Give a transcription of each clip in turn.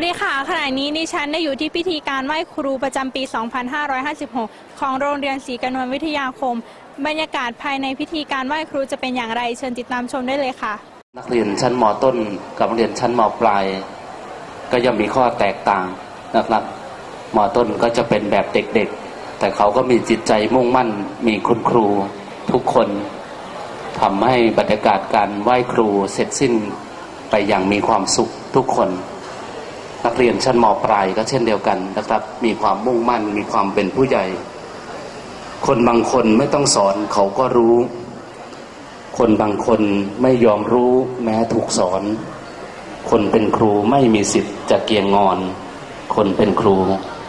วัสดีค่ะ ขณะนี้ดิฉันได้อยู่ที่พิธีการไหว้ครูประจำปี 2556 ของโรงเรียนศรีกนวลวิทยาคม บรรยากาศภายในพิธีการไหว้ครูจะเป็นอย่างไร เชิญติดตามชมได้เลยค่ะ นักเรียนชั้นมต้นกับนักเรียนชั้นมปลาย ก็ยังมีข้อแตกต่างนะครับมต้นก็จะเป็นแบบเด็กๆ แต่เขาก็มีจิตใจมุ่งมั่น มีคุณครูทุกคนทำให้บรรยากาศการไหว้ครูเสร็จสิ้นไปอย่างมีความสุขทุกคน นักเรียนชั้นมปลายก็เช่นเดียวกันนะครับ มีความมุ่งมั่น มีความเป็นผู้ใหญ่ คนบางคนไม่ต้องสอนเขาก็รู้ คนบางคนไม่ยอมรู้แม้ถูกสอน คนเป็นครูไม่มีสิทธิ์จะเกียงงอน คนเป็นครู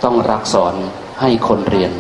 ต้องรักสอนให้คนเรียน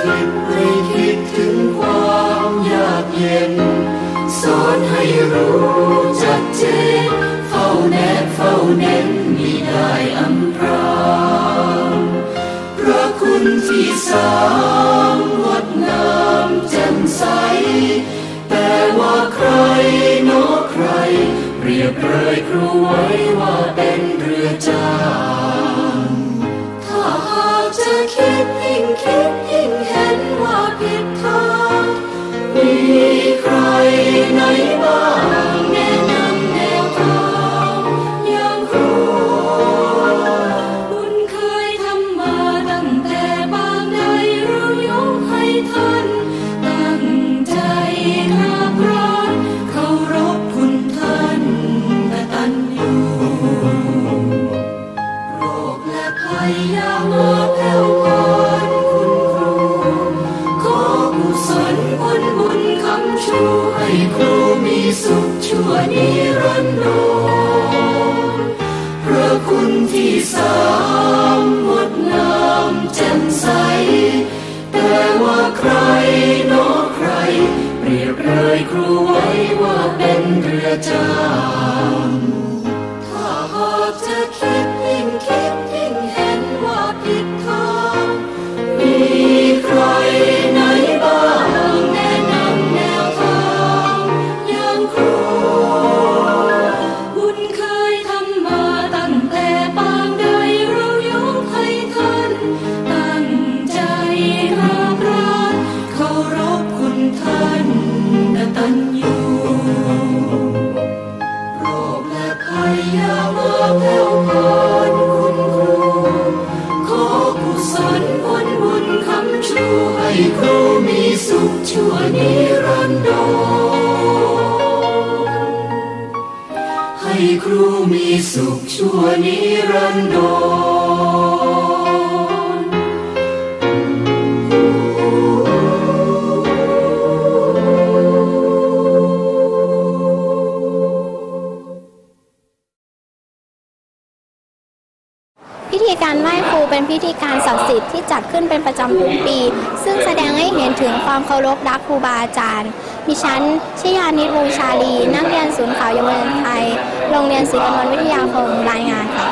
อุทิศให้คิดถึงความยากเย็น สอนให้รู้จัดเจน เฝ้าแนบเฝ้าเน้นมิได้อำพรางพระคุณที่สามงดงามแจ่มใส แต่ว่าใครโนใคร เรียบเลยครูไว้ว่าเป็นเรือจ้า ครูมีสุขชั่วนิรันดรพระคุณที่สามงดงามแจ่มใส แต่ว่าใครโนใคร เปรียบเลยครูไว้ว่าเป็นเรือจ้า สุขชั่วนิรันดร พิธีการไหว้ครูเป็นพิธีการศักดิ์สิทธิ์ที่จัดขึ้นเป็นประจำทุกปี ซึ่งแสดงให้เห็นถึงความเคารพรักครูบาอาจารย์ดิฉันชยานิตวงชาลี นักเรียนศูนย์ข่าวเยาวชนไทย โรงเรียนศรีกนวลวิทยาคมรายงานค่ะ